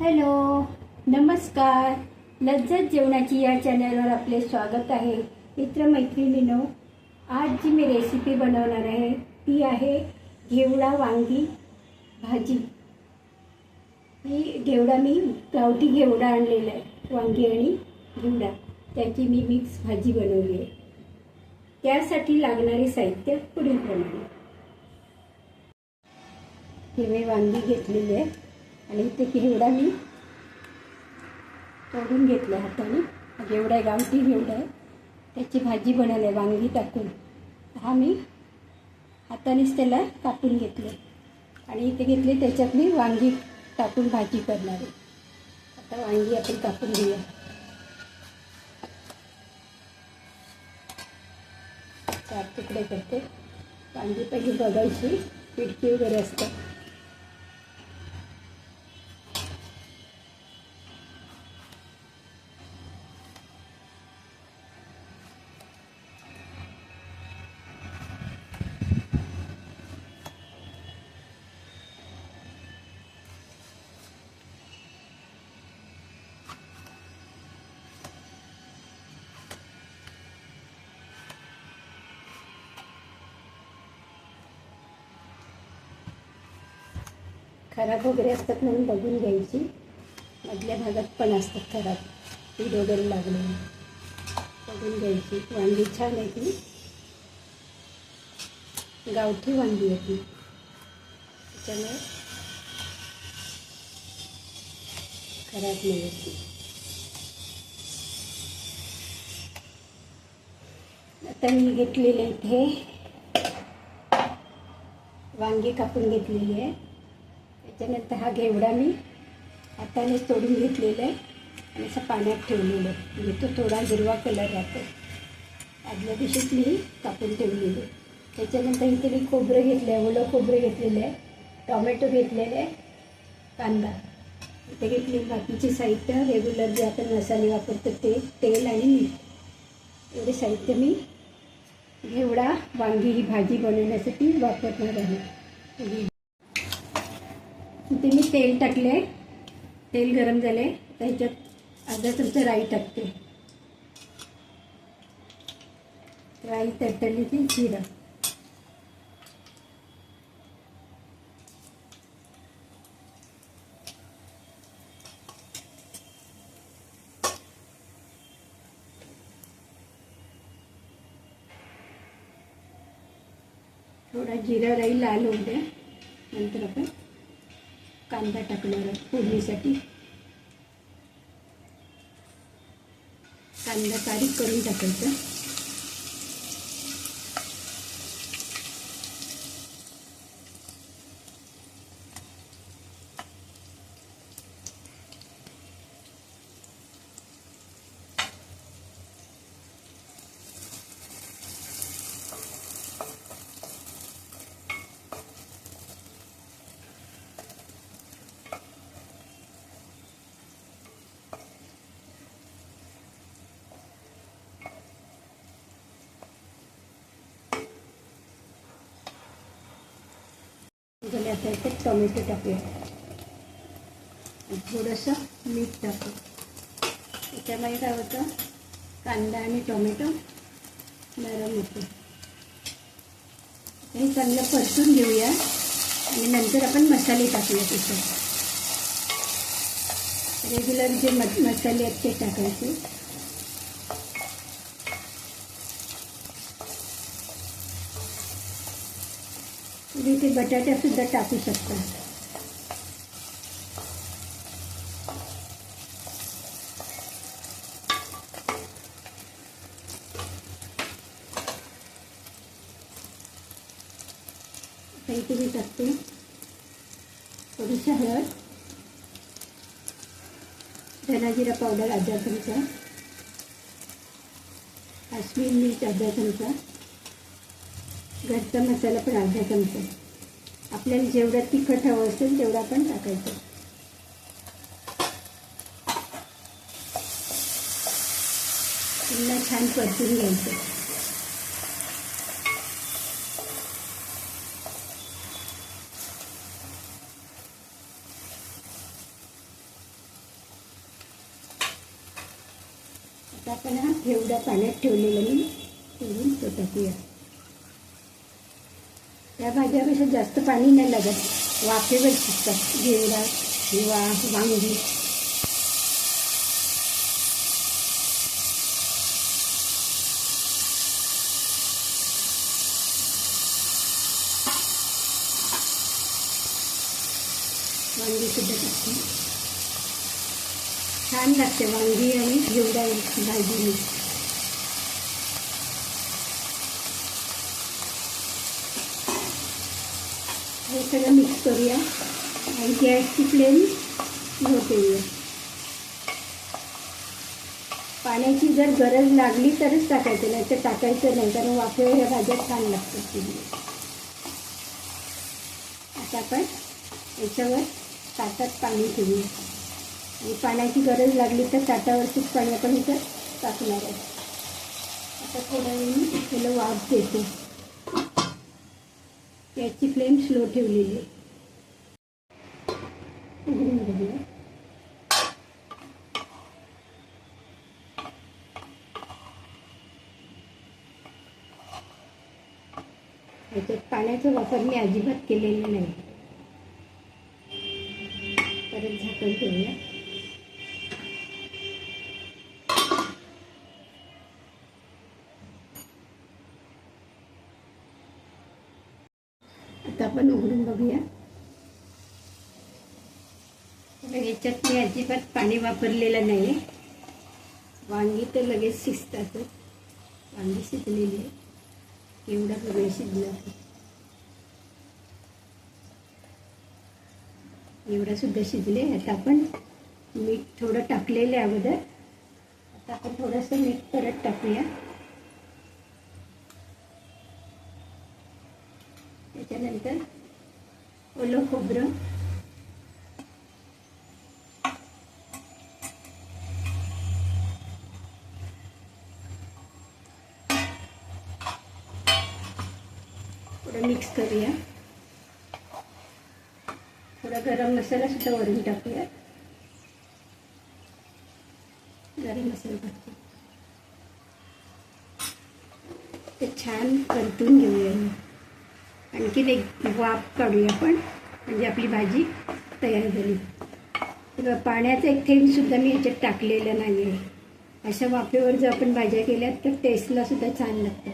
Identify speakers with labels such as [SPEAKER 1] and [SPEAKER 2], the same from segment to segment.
[SPEAKER 1] Hello नमस्कार. लज्जत जेवणाची या चॅनलवर आपले स्वागत आहे. मित्रमैत्रिणींनो आज जी मी रेसिपी बनवणार आहे ती आहे घेवडा वांगी भाजी. ही घेवडा मी गावठी घेवडा आणलेला आहे वांगी आणि घेवडा. त्याची मी मिक्स भाजी बनवली आहे. त्यासाठी लागणारे साहित्य पुढीलप्रमाणे. हिरवे वांगी घेतलेली आहे. आणि ते घेवडा मी तोडून घेतलं हाताने. हा घेवडा आहे गावठी घेवडा आहे त्याची भाजी बनवली आहे वांगी टाकून. हा मी हातानेच त्याला कापून घेतले. आणि इथे घेतले त्याच्यात मी वांगी टाकून भाजी करणार. आहे आता वांगी आपण कापून घेऊया. चार तुकडे करते. वांगी पहिली बघायची. पिडकी वगैरे असतात. खराब वगैरे असतात म्हणून बघून घ्यायची. मधल्या भागात पण असतात खराब. पीठ वगैरे लागले. बघून घ्यायची. वांगी छान आहे ती. गावठी वांगी आहे ती. त्याच्यामुळे खराब नाही होती आता मी घेतलेले इथे. वांगी कापून घेतलेली आहे. त्याच्यानंतर हा घेवडा मी हातानेच तोडून घेतलेला आहे. आणि असं पाण्यात ठेवलेलं आहे. म्हणजे तो थोडा हिरवा कलर राहतो. आदल्या दिवशीच मी कापून ठेवलेली आहे. त्याच्यानंतर इथे मी खोबरं घेतलं आहे ओलं खोबरं घेतलेलं आहे. टॉमॅटो घेतलेलं आहे. कांदा. इथे घेतले बाकीचे साहित्य रेग्युलर जे आपण मसाले वापरतो ते तेल आणि मीठ. एवढे साहित्य मी घेवडा वांगी ही भाजी बनवण्यासाठी वापरणार आहे. तेल टाकले तेल गरम झाले त्याच्यात अर्धा चमचा राई टाकते. राई तडतडली की जिरं. थोडा जिरा राई लाल होऊ द्या. नंतर आपण कांदा टाकणार आहे फोडणीसाठी. कांदा तारीख करून टाकायचा. झाले टोमॅटो टाकूया. थोडंसं मीठ टाकू त्याच्यामुळे काय होतं? कांदा आणि टोमॅटो नरम होतो. हे चांगलं परतून घेऊया. आणि नंतर आपण मसाले टाकूया त्याच्यात. रेग्युलर जे मसाले आहेत ते टाकायचे. तुम्ही ते बटाट्यासुद्धा टाकू शकता. इथे मी टाकते थोडीशी हळद धनाजिरा पावडर अर्धा चमचा काश्मीर मिर्च अर्धा चमचा घरचा मसाला पण अर्धा चमचा. आपल्याला जेवढा तिखट हवं असेल तेवढा पण टाकायचं. पुन्हा छान परतून घ्यायचं. आता आपण हा ठेवडा पाण्यात ठेवलेला मी ठेवून तो टाकूया त्या भाज्यापेक्षा जास्त पाणी नाही लागत. वाफेवर शिजतात. घेवडा किंवा वांगी. वांगी सुद्धा छान लागते. वांगी आणि घेवडा भाजी. हे सगळं मिक्स करूया. आणि गॅसची फ्लेम लो ठेवूया. पाण्याची जर गरज लागली तरच टाकायचं नाही तर टाकायचं नाही कारण वाफेवर ह्या भाज्या छान लागतात तिथे. आता आपण याच्यावर ताटात पाणी ठेवूया. आणि पाण्याची गरज लागली तर ताटावरतीच पाणी आपण इथं टाकणार आहे आता थोड्या वेळी त्याला वाफ देते याची फ्लेम स्लो ठेवलेली. आहे उघडून बघूया याच्यात पाण्याचा वापर मी अजिबात केलेला नाही. परत झाकण ठेवूया आता आपण उघडून बघूया. याच्यात मी अजिबात पाणी वापरलेलं नाही वांगी तर लगेच शिजतातच वांगी शिजलेली आहे. केवढा वेळ शिजलं एवढा सुद्धा शिजले आता आपण मीठ थोडं टाकलेलं आहे अगोदर. आता आपण थोडंसं मीठ परत टाकूया. त्याच्यानंतर ओलं खोबरं थोडं मिक्स करूया थोडा गरम मसाला सुद्धा वरून टाकूया गरम मसाला छान परतून घेऊया आणखीन एक वाफ काढूया आपण. म्हणजे आपली भाजी तयार झाली. पाण्याचा एक थेंबसुद्धा मी याच्यात टाकलेलं नाही आहे अशा वाफेवर जर आपण भाज्या केल्या तर टेस्टला सुद्धा छान लागतं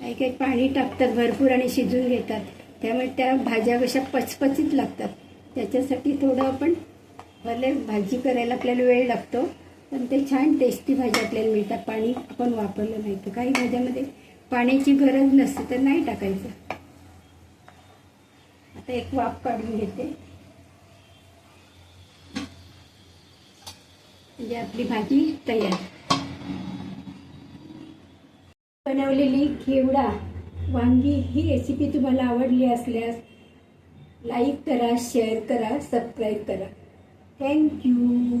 [SPEAKER 1] काही काही पाणी टाकतात भरपूर आणि शिजून घेतात. त्यामुळे त्या भाज्या कशा पचपचीत लागतात. त्याच्यासाठी थोडं आपण भले भाजी करायला आपल्याला वेळ लागतो पण ते छान टेस्टी भाज्या आपल्याला मिळतात. पाणी आपण वापरलं नाही तर. काही भाज्यामध्ये पाण्याची गरज नसते तर नाही टाकायचं. आता एक वाफ काढून घेते. म्हणजे आपली भाजी तयार. बनवलेली घेवडा वांगी ही रेसिपी तुम्हाला आवडली असल्यास लाईक करा शेअर करा सबस्क्राईब करा. थँक्यू